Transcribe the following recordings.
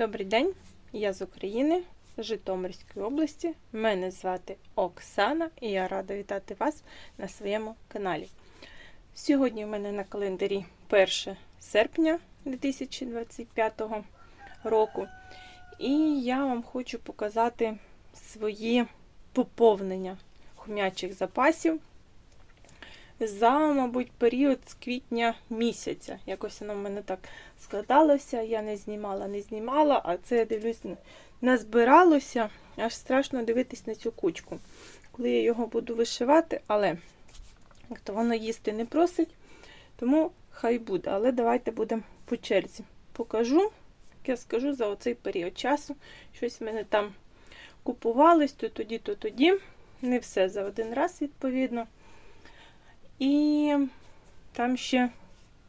Добрий день, я з України, Житомирської області. Мене звати Оксана і я рада вітати вас на своєму каналі. Сьогодні в мене на календарі 1 серпня 2025 року. І я вам хочу показати свої поповнення хомячих запасів за, мабуть, період з квітня місяця. Якось воно в мене так складалося. Я не знімала, не знімала, а це я дивлюсь, назбиралося. Аж страшно дивитись на цю кучку. Коли я його буду вишивати, але то воно їсти не просить, тому хай буде. Але давайте будемо по черзі. Покажу, як я скажу за оцей період часу. Щось в мене там купувалось, то тоді, то тоді. Не все за один раз, відповідно. І там ще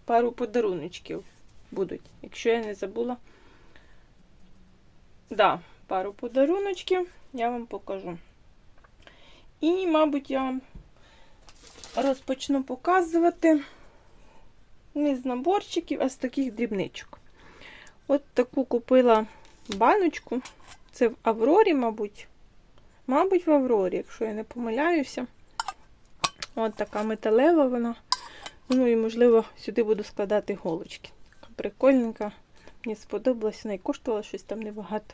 пару подаруночків будуть, якщо я не забула. Да, пару подаруночків я вам покажу. І, мабуть, я вам розпочну показувати не з наборчиків, а з таких дрібничок. От таку купила баночку. Це в Аврорі, мабуть. Мабуть, в Аврорі, якщо я не помиляюся. От така металева вона. Ну і, можливо, сюди буду складати голочки. Прикольненька. Мені сподобалась, вона і коштувала щось там небагато.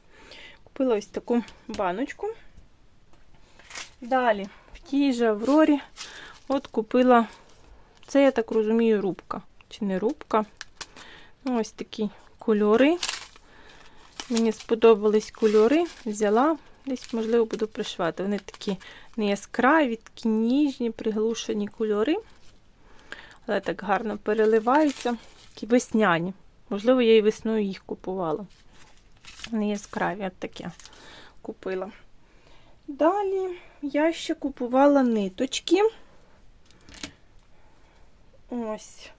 Купила ось таку баночку. Далі, в тій же Аврорі, от купила, це, я так розумію, рубка. Чи не рубка? Ну, ось такі кольори. Мені сподобались кольори. Взяла, десь, можливо, буду пришивати. Вони такі не яскраві, такі ніжні, приглушені кольори. Але так гарно переливаються. Такі весняні. Можливо, я і весною їх купувала. Не яскраві, от таке купила. Далі я ще купувала ниточки. Ось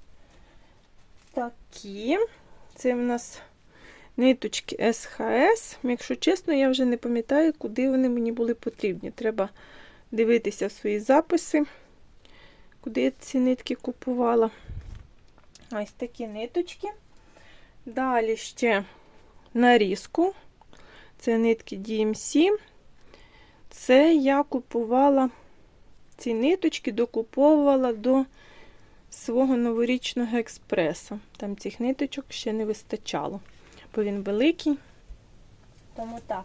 такі. Це в нас ниточки СХС. Якщо чесно, я вже не пам'ятаю, куди вони мені були потрібні. Треба дивитися в свої записи, куди я ці нитки купувала. Ось такі ниточки. Далі ще нарізку. Це нитки DMC. Це я купувала ці ниточки, докуповувала до свого новорічного експресу. Там цих ниточок ще не вистачало, бо він великий. Тому так.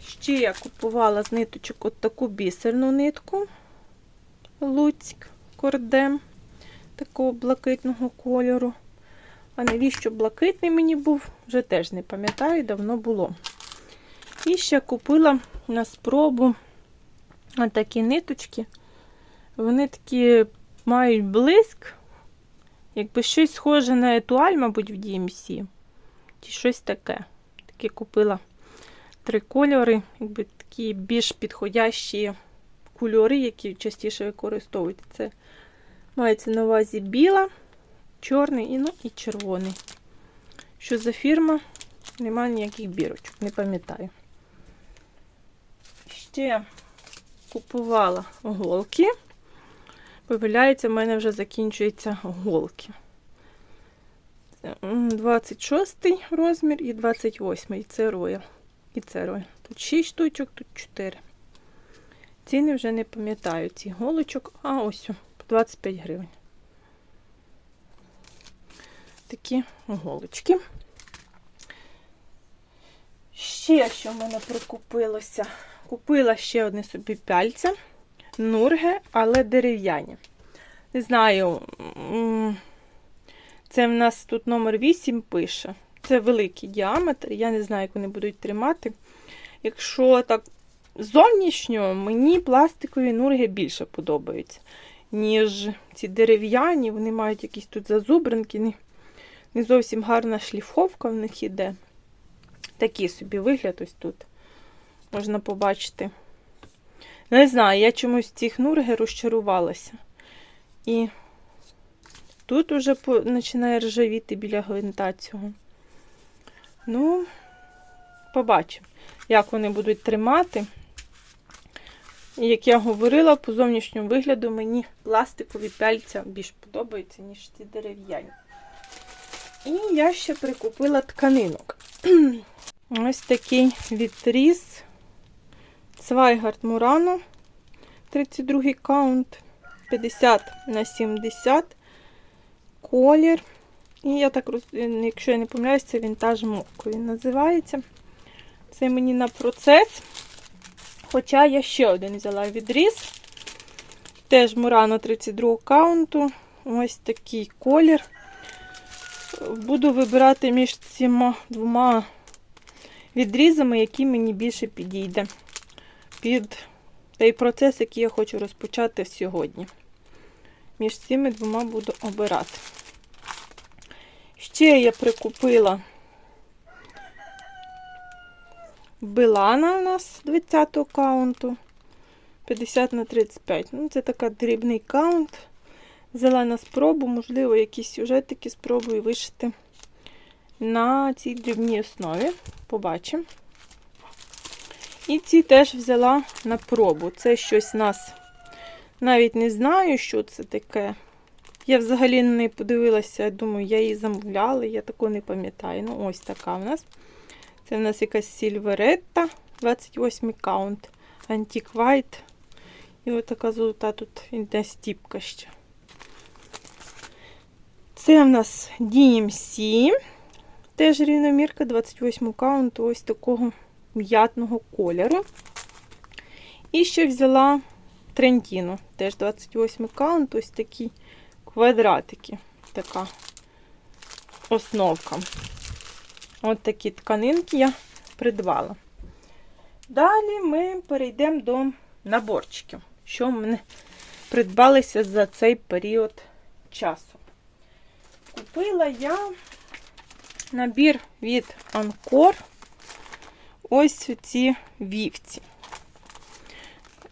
Ще я купувала з ниточок от таку бісерну нитку Луцьк кордем такого блакитного кольору. А навіщо блакитний мені був, вже теж не пам'ятаю, давно було. І ще купила на спробу такі ниточки. Вони такі мають блиск, якби щось схоже на етуаль, мабуть, в DMC. Чи щось таке. Таке купила три кольори, якби такі більш підходящі кольори, які частіше використовують. Це мається на увазі біла, чорний і, ну, і червоний. Що за фірма? Немає ніяких бірочок, не пам'ятаю. Ще купувала голки. Виявляється, в мене вже закінчуються голки. 26 розмір і 28 і це роял. І це роял. Тут 6 штучок, тут 4. Ціни вже не пам'ятаю ці голочок, а ось 25 гривень. Такі голочки. Ще що в мене прикупилося? Купила ще одне собі пяльця, нурге, але дерев'яні. Не знаю, це в нас тут номер 8 пише. Це великий діаметр, я не знаю, як вони будуть тримати. Якщо так зовнішньо, мені пластикові нурги більше подобаються, ніж ці дерев'яні, вони мають якісь тут зазубринки, не, зовсім гарна шліфовка в них іде. Такий собі вигляд ось тут можна побачити. Не знаю, я чомусь цих нурги розчарувалася. І тут уже починає ржавіти біля гвинта цього. Ну, побачимо, як вони будуть тримати. Як я говорила, по зовнішньому вигляду мені пластикові пяльця більш подобаються, ніж ці дерев'яні. І я ще прикупила тканинок. Ось такий відріз. Свайгард Мурано. 32 каунт. 50 на 70 колір. І я так роз... якщо я не помиляюсь, це вінтаж Моко він називається. Це мені на процес. Хоча я ще один взяла відріз. Теж Мурано 32 каунту. Ось такий колір. Буду вибирати між цими двома відрізами, який мені більше підійде під той процес, який я хочу розпочати сьогодні. Між цими двома буду обирати. Ще я прикупила Билана у нас 20 каунту. 50 на 35. Ну, це така дрібний каунт. Взяла на спробу, можливо, якісь сюжетики спробую вишити на цій дрібній основі. Побачимо. І ці теж взяла на пробу. Це щось у нас навіть не знаю, що це таке. Я взагалі неї подивилася, думаю, я її замовляла, я такого не пам'ятаю. Ну, ось така в нас. Це в нас якась сільверетта, 28 каунт, Antique. І ось така золота тут іде стіпка ще. Це в нас DMC, теж рівномірка, 28 каунт, ось такого м'ятного кольору. І ще взяла Трентіно, теж 28 каунт, ось такі квадратики. Така основка. От такі тканинки я придбала. Далі ми перейдемо до наборчиків, що в мене придбалися за цей період часу. Купила я набір від Анкор. Ось ці вівці.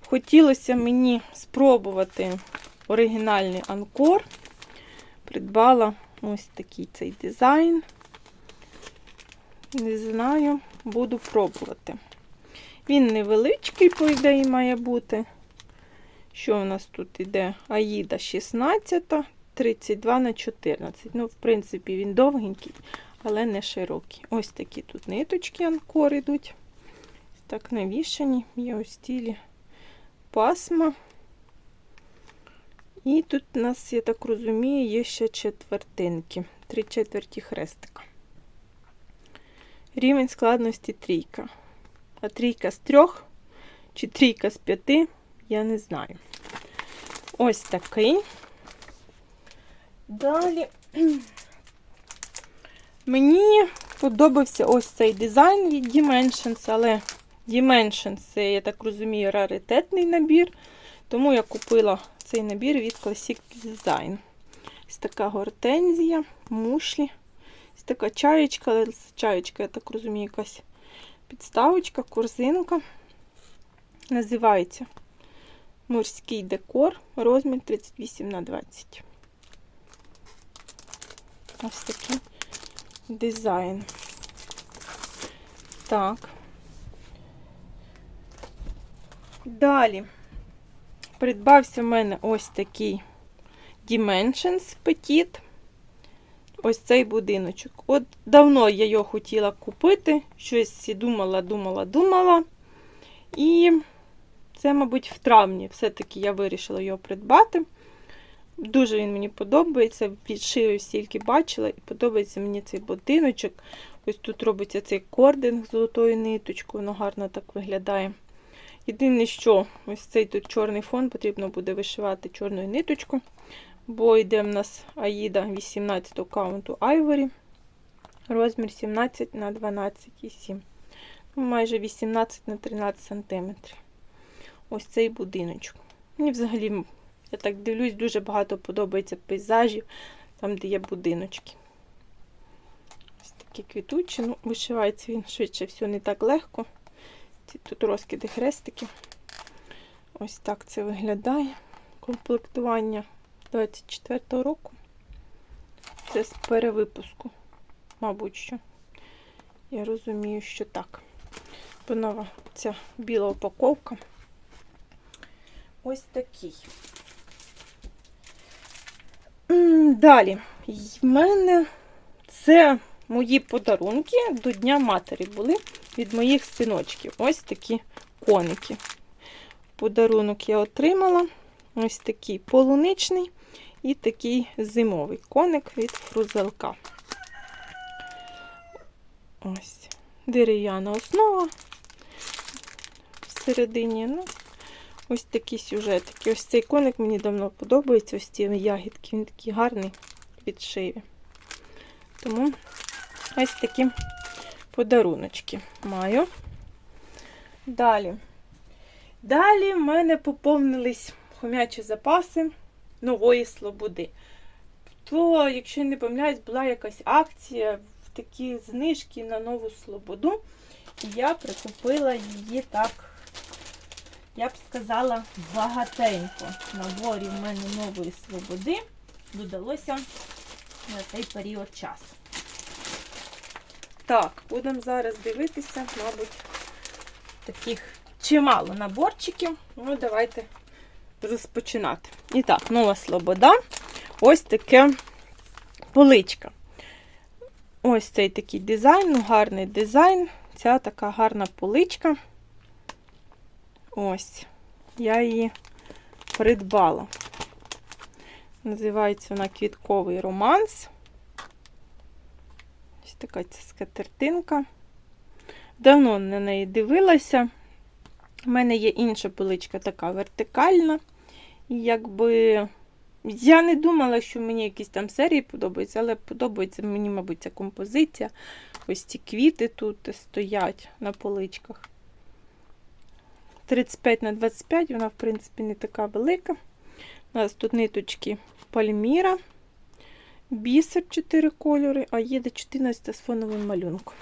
Хотілося мені спробувати оригінальний Анкор. Придбала ось такий цей дизайн. Не знаю, буду пробувати. Він невеличкий, по ідеї, має бути. Що у нас тут іде? Аїда 16, 32 на 14. Ну, в принципі, він довгенький, але не широкий. Ось такі тут ниточки анкор йдуть. Так, навішані, є ось стілі пасма. І тут у нас, я так розумію, є ще четвертинки, три четверті хрестика. Рівень складності трійка. А трійка з трьох чи трійка з п'яти, я не знаю. Ось такий. Далі мені подобався ось цей дизайн від Dimensions, але Dimensions я так розумію, раритетний набір. Тому я купила цей набір від Classic Design. Ось така гортензія, мушлі. Ось така чаєчка, але чаєчка, я так розумію, якась підставочка, корзинка. Називається морський декор, розмір 38 на 20. Ось такий дизайн. Так. Далі придбався в мене ось такий Dimensions Petit. Ось цей будиночок. От давно я його хотіла купити, щось думала, думала, думала. І це, мабуть, в травні все-таки я вирішила його придбати. Дуже він мені подобається. Відшию стільки бачила, і подобається мені цей будиночок. Ось тут робиться цей кординг з золотою ниточкою, воно гарно так виглядає. Єдине, що ось цей тут чорний фон потрібно буде вишивати чорною ниточкою, бо йде в нас Аїда 18 каунту Ivory, розмір 17 на 12,7. Ну, майже 18 на 13 см. Ось цей будиночок. Мені взагалі, я так дивлюсь, дуже багато подобається пейзажів, там, де є будиночки. Ось такі квітучі. Ну, вишивається він швидше все не так легко. Ці тут розкиди хрестики. Ось так це виглядає. Комплектування 24 року. Це з перевипуску, мабуть, що. Я розумію, що так. Нова ця біла упаковка. Ось такий. Далі. В мене Це мої подарунки до Дня Матері були від моїх синочків. Ось такі коники. Подарунок я отримала. Ось такий полуничний і такий зимовий коник від фрузелка. Ось. Дерев'яна основа всередині. Ну, ось такі сюжетики. Ось цей коник мені давно подобається. Ось ці ягідки. Він такий гарний підшиві. Тому ось такі подаруночки маю. Далі. Далі в мене поповнились хомячі запаси нової слободи. То, якщо я не помиляюсь, була якась акція в такі знижки на нову слободу. І я прикупила її так, я б сказала, багатенько. В наборі в мене нової слободи додалося на цей період часу. Так, будемо зараз дивитися, мабуть, таких чимало наборчиків. Ну, давайте розпочинати. І так, нова слобода. Ось таке поличка. Ось цей такий дизайн, ну гарний дизайн. Ця така гарна поличка. Ось, я її придбала. Називається вона Квітковий романс. Така ця скатертинка. Давно на неї дивилася. У мене є інша поличка така вертикальна. І якби я не думала, що мені якісь там серії подобаються, але подобається мені, мабуть, ця композиція. Ось ці квіти тут стоять на поличках. 35 на 25, вона, в принципі, не така велика. У нас тут ниточки Пальміра, бісер 4 кольори, а є до 14 з фоновим малюнком.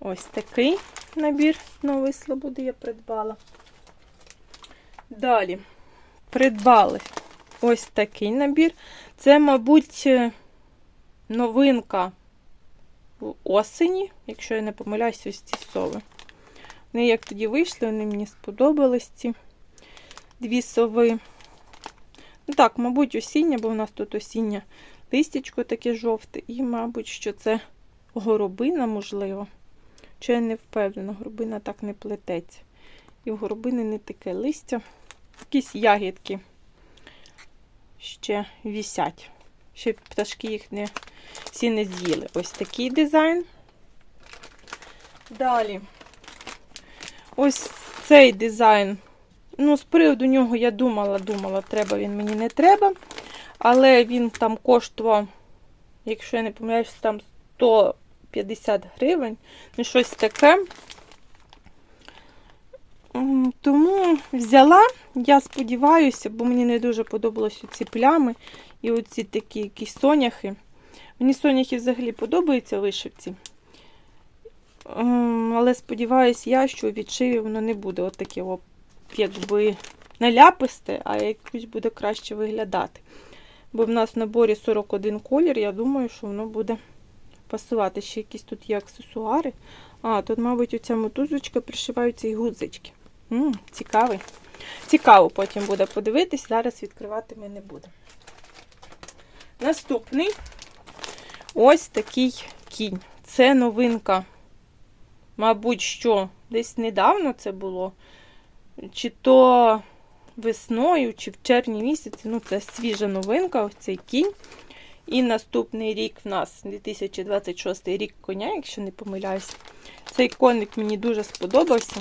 Ось такий набір нової слободи я придбала. Далі придбали ось такий набір. Це, мабуть, е, новинка в осені, якщо я не помиляюсь, ось ці сови. Вони як тоді вийшли, вони мені сподобались ці дві сови. Ну так, мабуть, осіння, бо в нас тут осіння листячко таке жовте, і, мабуть, що це горобина, можливо. Чи я не впевнена, горобина так не плететься. І в горобини не таке листя. Якісь ягідки ще вісять. Ще пташки їх не, всі не з'їли. Ось такий дизайн. Далі. Ось цей дизайн. Ну, з приводу нього я думала, думала, треба він мені не треба. Але він там коштував, якщо я не помиляюсь, там 150 гривень. Ну, щось таке. Тому взяла, я сподіваюся, бо мені не дуже подобалися ці плями і оці такі якісь соняхи. Мені соняхи взагалі подобаються вишивці. Але сподіваюся я, що відшиві воно не буде от якби наляписте, а якось буде краще виглядати. Бо в нас в наборі 41 колір, я думаю, що воно буде пасувати. Ще якісь тут є аксесуари. А, тут, мабуть, оця мотузочка пришиваються і гудзички. М, цікавий. Цікаво потім буде подивитись, зараз відкривати ми не будемо. Наступний ось такий кінь. Це новинка. Мабуть, що десь недавно це було. Чи то весною, чи в червні місяці. Ну, це свіжа новинка, ось цей кінь. І наступний рік в нас 2026 рік коня, якщо не помиляюсь. Цей коник мені дуже сподобався.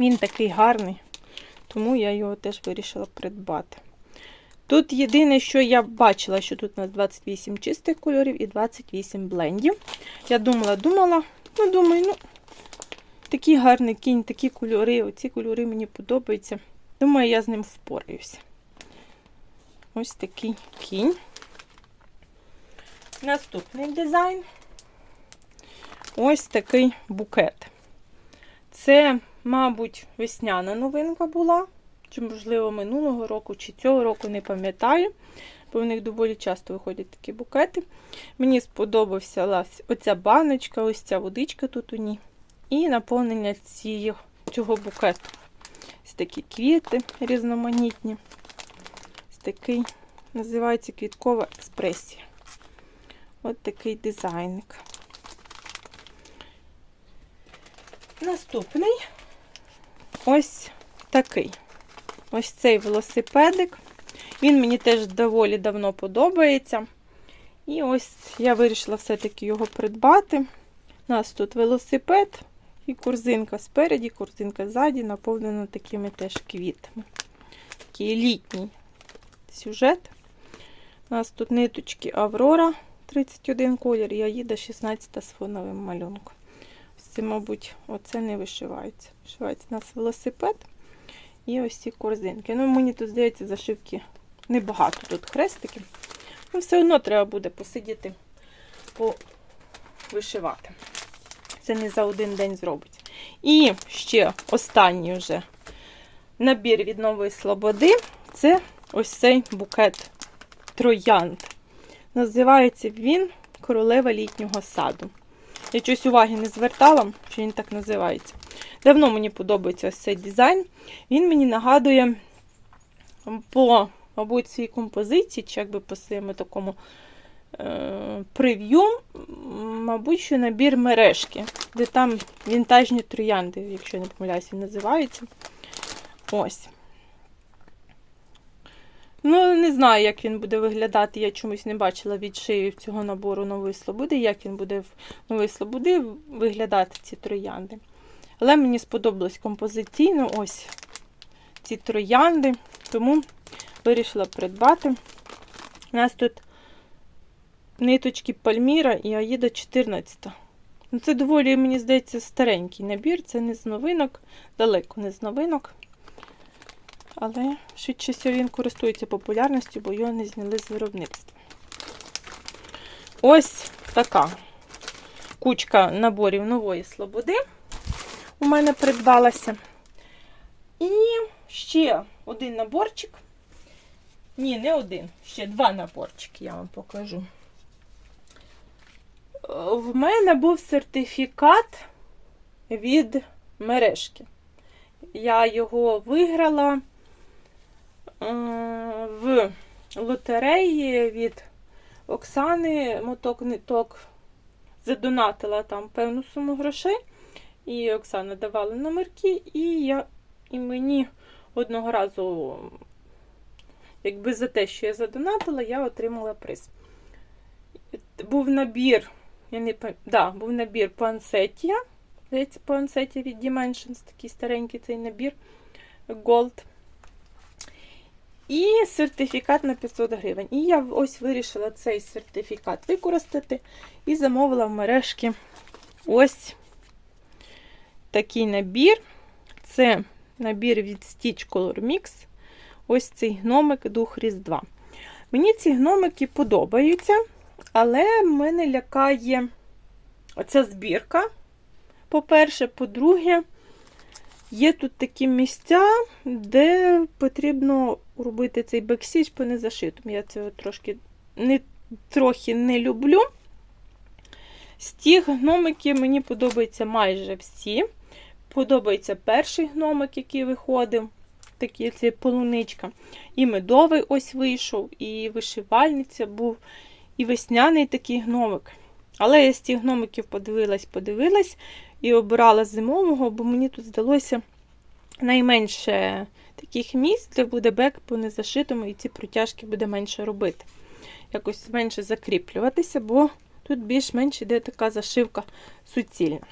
Він такий гарний, тому я його теж вирішила придбати. Тут єдине, що я бачила, що тут у нас 28 чистих кольорів і 28 блендів. Я думала, думала, ну, думаю, ну, такий гарний кінь, такі кольори, оці кольори мені подобаються. Думаю, я з ним впораюся. Ось такий кінь. Наступний дизайн. Ось такий букет. Це, мабуть, весняна новинка була. Чи, можливо, минулого року, чи цього року, не пам'ятаю. Бо в них доволі часто виходять такі букети. Мені сподобався оця баночка, ось ця водичка тут у ній. І наповнення цієї, цього букету. Ось такі квіти різноманітні. Ось такий, називається квіткова експресія. От такий дизайник. Наступний ось такий. Ось цей велосипедик. Він мені теж доволі давно подобається. І ось я вирішила все-таки його придбати. У нас тут велосипед і корзинка спереді, корзинка ззаді, наповнена такими теж квітами. Такий літній сюжет. У нас тут ниточки Аврора 31 колір, і Аїда 16 з фоновим малюнком. Це, мабуть, оце не вишивається. Вишивається у нас велосипед і ось ці корзинки. Ну, мені тут, здається, зашивки небагато тут хрестиків. Ну, все одно треба буде посидіти, повишивати. Це не за один день зробиться. І ще останній вже набір від нової слободи це ось цей букет троянд. Називається він Королева літнього саду. Я щось уваги не звертала, що він так називається. Давно мені подобається ось цей дизайн. Він мені нагадує по, мабуть, своїй композиції, чи якби по своєму такому прев'ю, мабуть, що набір мережки, де там вінтажні троянди, якщо я не помиляюся, він називається. Ось. Ну, не знаю, як він буде виглядати. Я чомусь не бачила від шиї цього набору нової слободи, як він буде в нової слободи виглядати ці троянди. Але мені сподобалось композиційно ось ці троянди, тому вирішила придбати. У нас тут ниточки Пальміра і Аїда 14. Ну, Це доволі, мені здається, старенький набір. Це не з новинок, далеко не з новинок. Але швидше він користується популярністю, бо його не зняли з виробництва. Ось така кучка наборів нової слободи у мене придбалася. І ще один наборчик. Ні, не один, ще два наборчики я вам покажу. В мене був сертифікат від мережки. Я його виграла в лотереї від Оксани моток ниток задонатила там певну суму грошей. І Оксана давала номерки, і я, і мені одного разу, якби за те, що я задонатила, я отримала приз. Був набір, я не да, був набір Пансетія. Здається, Пансетія від Dimensions, такий старенький цей набір Gold. І сертифікат на 500 гривень. І я ось вирішила цей сертифікат використати і замовила в мережки ось такий набір. Це набір від Stitch Color Mix. Ось цей гномик Дух Різдва. Мені ці гномики подобаються, але мене лякає оця збірка. По-перше, по-друге, є тут такі місця, де потрібно робити цей бексіч по незашитому. Я цього трошки не, трохи не люблю. З тих гномиків мені подобаються майже всі. Подобається перший гномик, який виходив. Такий це полуничка. І медовий ось вийшов, і вишивальниця був, і весняний такий гномик. Але я з цих гномиків подивилась, подивилась і обирала зимового, бо мені тут здалося найменше таких місць, де буде бек по незашитому, і ці протяжки буде менше робити. Якось менше закріплюватися, бо тут більш-менш йде така зашивка суцільна.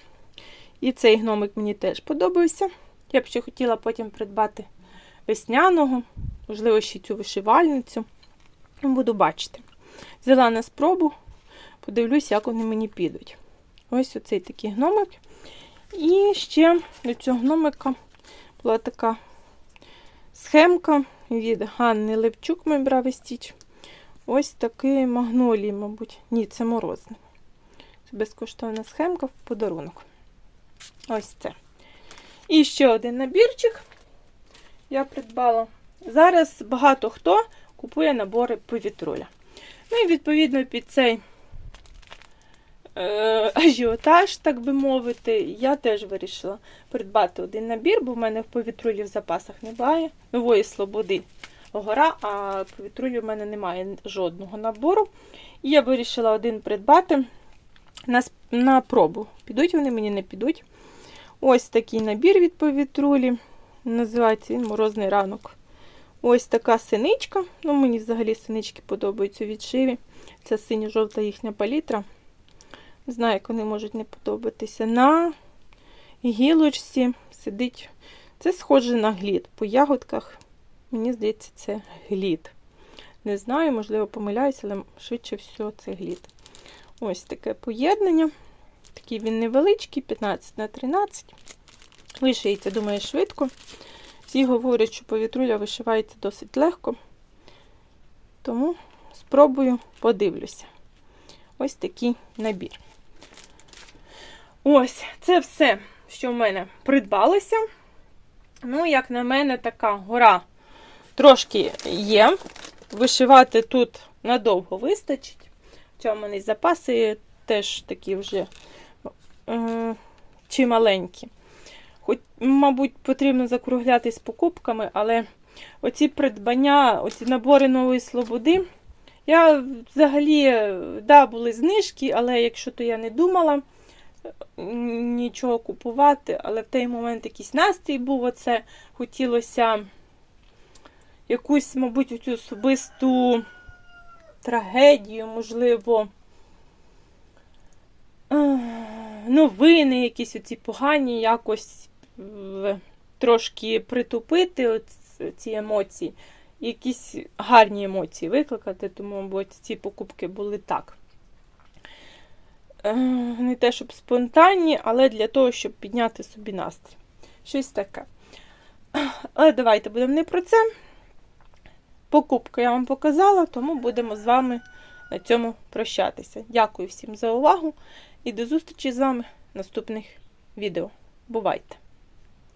І цей гномик мені теж подобався. Я б ще хотіла потім придбати весняного, можливо, ще цю вишивальницю. Буду бачити. Взяла на спробу, подивлюсь, як вони мені підуть. Ось оцей такий гномик. І ще до цього гномика була така схемка від Ганни Левчук, мій бравий стіч. Ось такий магнолій, мабуть. Ні, це морозний. Це безкоштовна схемка в подарунок. Ось це. І ще один набірчик я придбала. Зараз багато хто купує набори повітруля. Ну і відповідно під цей е, ажіотаж, так би мовити, я теж вирішила придбати один набір, бо в мене в повітрулі в запасах немає. Нової слободи гора, а повітрулі в мене немає жодного набору. І я вирішила один придбати на, на пробу. Підуть вони мені не підуть. Ось такий набір від повітрулі. Називається він морозний ранок. Ось така синичка. Ну, мені взагалі синички подобаються у відшиві. Це синьо-жовта їхня палітра. Не знаю, як вони можуть не подобатися. На гілочці сидить. Це схоже на глід. По ягодках, мені здається, це глід. Не знаю, можливо, помиляюся, але швидше всього це глід. Ось таке поєднання. Такий він невеличкий, 15 на 13. Вишиється, думаю, швидко. Всі говорять, що повітруля вишивається досить легко. Тому спробую, подивлюся. Ось такий набір. Ось, це все, що в мене придбалося. Ну, як на мене, така гора трошки є. Вишивати тут надовго вистачить. Хоча в мене й запаси теж такі вже е, чималенькі. Хоч, мабуть, потрібно закруглятись покупками, але оці придбання, оці набори нової слободи. Я взагалі, да, були знижки, але якщо то я не думала нічого купувати, але в той момент якийсь настрій був, оце хотілося якусь, мабуть, особисту трагедію, можливо, новини, якісь оці погані, якось трошки притупити ці емоції, якісь гарні емоції викликати, тому, мабуть, ці покупки були так. Е, Не те, щоб спонтанні, але для того, щоб підняти собі настрій. Щось таке. Але давайте будемо не про це. Покупку я вам показала, тому будемо з вами на цьому прощатися. Дякую всім за увагу і до зустрічі з вами в наступних відео. Бувайте!